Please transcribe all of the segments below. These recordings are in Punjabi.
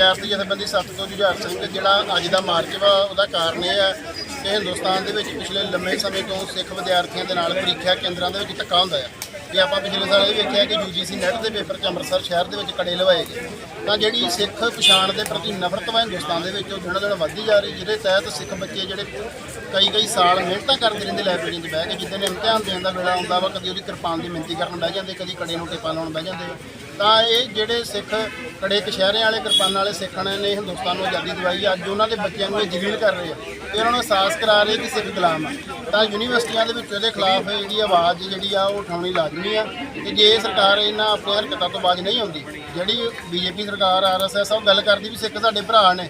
ਵਿਦਿਆਰਥੀ ਜਥੇਬੰਦੀ ਸੱਤ ਤੋਂ ਜੁਝਾਰ ਸਿੰਘ ਜਿਹੜਾ ਅੱਜ ਦਾ ਮਾਰਚ ਵਾ, ਉਹਦਾ ਕਾਰਨ ਇਹ ਹੈ ਕਿ ਹਿੰਦੁਸਤਾਨ ਦੇ ਵਿੱਚ ਪਿਛਲੇ ਲੰਮੇ ਸਮੇਂ ਤੋਂ ਸਿੱਖ ਵਿਦਿਆਰਥੀਆਂ ਦੇ ਨਾਲ ਪ੍ਰੀਖਿਆ ਕੇਂਦਰਾਂ ਦੇ ਵਿੱਚ ਧੱਕਾ ਹੁੰਦਾ ਹੈ ਜੇ ਆਪਾਂ ਪਿਛਲੇ ਸਾਲ ਇਹ ਵੇਖਿਆ ਕਿ ਯੂਜੀਸੀ ਨੈਟ ਦੇ ਪੇਪਰ ਚ ਅੰਮ੍ਰਿਤਸਰ ਸ਼ਹਿਰ ਦੇ ਵਿੱਚ ਕੜੇ ਲਵਾਏ ਗਏ, ਤਾਂ ਜਿਹੜੀ ਸਿੱਖ ਪਛਾਣ ਦੇ ਪ੍ਰਤੀ ਨਫ਼ਰਤ ਵਾ ਹਿੰਦੁਸਤਾਨ ਦੇ ਵਿੱਚ, ਉਹ ਦਿਨੋਂ ਦਿਨ ਵੱਧਦੀ ਜਾ ਰਹੀ, ਜਿਹਦੇ ਤਹਿਤ ਸਿੱਖ ਬੱਚੇ ਜਿਹੜੇ ਕਈ ਕਈ ਸਾਲ ਮਿਹਨਤਾਂ ਕਰਦੇ ਰਹਿੰਦੇ ਲਾਇਬ੍ਰੇਰੀ 'ਚ ਬਹਿ ਕੇ, ਜਿੱਦਾਂ ਇਮਤਿਹਾਨ ਦੇਣ ਦਾ ਵੇਲਾ ਆਉਂਦਾ ਵਾ, ਕਦੀ ਉਹਦੀ ਕਿਰਪਾਨ ਦੀ ਮਿੰਤੀ ਕਰਨ ਬਹਿ ਜਾਂਦੇ, ਕਦੀ ਕੜੇ ਨੂੰ ਟੇਪਾ ਲਾਉਣ ਬਹਿ ਜਾਂਦੇ ਤਾਂ ਇਹ ਜਿਹੜੇ ਸਿੱਖ ਕੜੇ ਕਸ਼ਹਿਰੇ ਵਾਲੇ ਕਿਰਪਾਨਾਂ ਵਾਲੇ ਸਿੱਖਾਂ ਨੇ ਹਿੰਦੁਸਤਾਨ ਨੂੰ ਆਜ਼ਾਦੀ ਦਿਵਾਈ ਆ, ਅੱਜ ਉਹਨਾਂ ਦੇ ਬੱਚਿਆਂ ਨੂੰ ਇਹ ਜਲੀਲ ਕਰ ਰਹੇ ਆ ਤੇ ਉਹਨਾਂ ਨੂੰ ਅਹਿਸਾਸ ਕਰਾ ਰਹੇ ਕਿ ਸਿੱਖ ਗੁਲਾਮ ਆ। ਤਾਂ ਯੂਨੀਵਰਸਿਟੀਆਂ ਦੇ ਵਿੱਚ ਇਹਦੇ ਖਿਲਾਫ ਜਿਹੜੀ ਆਵਾਜ਼ ਜਿਹੜੀ ਆ ਉਹ ਉਠਾਉਣੀ ਲਾਜ਼ਮੀ ਆ ਤੇ ਜੇ ਸਰਕਾਰ ਇਹਨਾਂ ਆਪਣੀਆਂ ਹਰਕਤਾਂ ਤੋਂ ਬਾਜ ਨਹੀਂ ਆਉਂਦੀ ਜਿਹੜੀ ਬੀਜੇਪੀ ਸਰਕਾਰ ਆਰਐਸਐਸ ਉਹ ਗੱਲ ਕਰਦੀ ਵੀ ਸਿੱਖ ਸਾਡੇ ਭਰਾ ਨੇ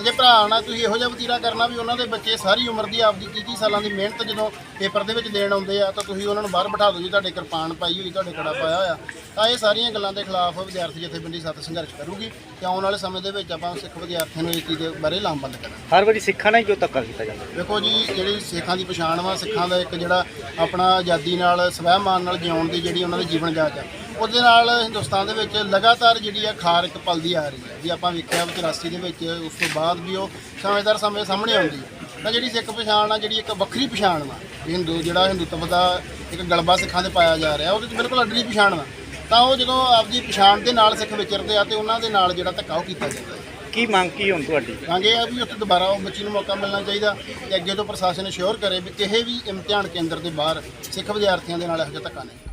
ਤੇ ਜੇ ਭਰਾ ਨਾਲ ਤੁਸੀਂ ਇਹੋ ਜਿਹਾ ਵਤੀਰਾ ਕਰਨਾ ਵੀ ਉਹਨਾਂ ਦੇ ਬੱਚੇ ਸਾਰੀ ਉਮਰ ਦੀ ਆਪਦੀ 30 ਸਾਲਾਂ ਦੀ ਮਿਹਨਤ ਜਦੋਂ ਪੇਪਰ ਦੇ ਵਿੱਚ ਦੇਣ ਆਉਂਦੇ ਆ ਤਾਂ ਤੁਸੀਂ ਉਹਨਾਂ ਨੂੰ ਬਾਹਰ ਬਿਠਾ ਦਿਓ ਜੀ ਤੁਹਾਡੇ ਕਿਰਪਾਨ ਪਾਈ ਹੋਈ ਤੁਹਾਡੇ ਕੜਾ ਪਾਇਆ ਹੋਇਆ। ਤਾਂ ਇਹ ਸਾਰੀਆਂ ਗੱਲਾਂ ਦੇ ਖਿਲਾਫ ਵਿਦਿਆਰਥੀ ਜਥੇਬੰਦੀ ਸੱਤ ਸੰਘਰਸ਼ ਕਰੂਗੀ ਤੇ ਆਉਣ ਵਾਲੇ ਸਮੇਂ ਦੇ ਵਿੱਚ ਆਪਾਂ ਸਿੱਖ ਵਿਦਿਆਰਥੀਆਂ ਨੂੰ ਇਸ ਚੀਜ਼ ਦੇ ਬਾਰੇ ਲਾਮਬੰਦ ਕਰਾਂਗੇ ਹਰ ਵਾਰੀ ਸਿੱਖਾਂ ਨਾਲ ਹੀ ਕਿਉਂ ਧੱਕਾ ਕੀਤਾ ਜਾਂਦਾ। ਦੇਖੋ ਜੀ ਜਿਹੜੀ ਸਿੱਖਾਂ ਦੀ ਪਛਾਣ ਵਾ ਸਿੱਖਾਂ ਦਾ ਇੱਕ ਜਿਹੜਾ ਆਪਣਾ ਆਜ਼ਾਦੀ ਨਾਲ ਸਵੈਮਾਨ ਨਾਲ ਜਿਉਣ ਦੀ ਜਿਹੜੀ ਉਹਨਾਂ ਦੀ ਜੀਵਨ ਜਾਚ ਆ ਉਹਦੇ ਨਾਲ ਹਿੰਦੁਸਤਾਨ ਦੇ ਵਿੱਚ ਲਗਾਤਾਰ ਜਿਹੜੀ ਆ ਖਾਰ ਇੱਕ ਪਲਦੀ ਆ ਰਹੀ ਹੈ। ਜੀ ਆਪਾਂ ਵੇਖਿਆ ਵੀ 84 ਦੇ ਵਿੱਚ ਉਸ ਤੋਂ ਬਾਅਦ ਵੀ ਉਹ ਸਮਝਦਾਰ ਸਮੇਂ ਸਾਹਮਣੇ ਆਉਂਦੀ ਹੈ। ਤਾਂ ਜਿਹੜੀ ਸਿੱਖ ਪਛਾਣ ਆ ਜਿਹੜੀ ਇੱਕ ਵੱਖਰੀ ਪਛਾਣ ਵਾ ਹਿੰਦੂ ਜਿਹੜਾ ਹਿੰਦੂਤਵ ਦਾ ਇੱਕ ਗਲਬਾ ਸਿੱਖਾਂ ਦੇ ਪਾਇਆ ਜਾ ਰਿਹਾ ਉਹਦੇ 'ਚ ਬਿਲਕੁਲ ਅਡਰੀ ਪਛਾਣ ਵਾ। ਤਾਂ ਉਹ ਜਦੋਂ ਆਪਦੀ ਪਛਾਣ ਦੇ ਨਾਲ ਸਿੱਖ ਵਿਚਰਦੇ ਆ ਤੇ ਉਹਨਾਂ ਦੇ ਨਾਲ ਜਿਹੜਾ ਧੱਕਾ ਉਹ ਕੀਤਾ ਜਾਂਦਾ ਹੈ। ਕੀ ਮੰਗ ਕੀ ਹੁਣ ਤੁਹਾਡੀ? ਮੰਗੇ ਆ ਵੀ ਉੱਥੇ ਦੁਬਾਰਾ ਉਹ ਬੱਚੀ ਨੂੰ ਮੌਕਾ ਮਿਲਣਾ ਚਾਹੀਦਾ ਤੇ ਅੱਗੇ ਤੋਂ ਪ੍ਰਸ਼ਾਸਨ ਅਸ਼ੋਰ ਕਰੇ ਵੀ ਕਿਸੇ ਵੀ ਇਮਤਿਹਾਨ ਕੇਂਦਰ ਦੇ ਬਾਹਰ ਸਿੱਖ ਵਿਦਿਆਰਥੀਆਂ ਦੇ ਨਾਲ ਇਹੋ ਜਿਹਾ ਧੱਕਾ ਨਹੀਂ।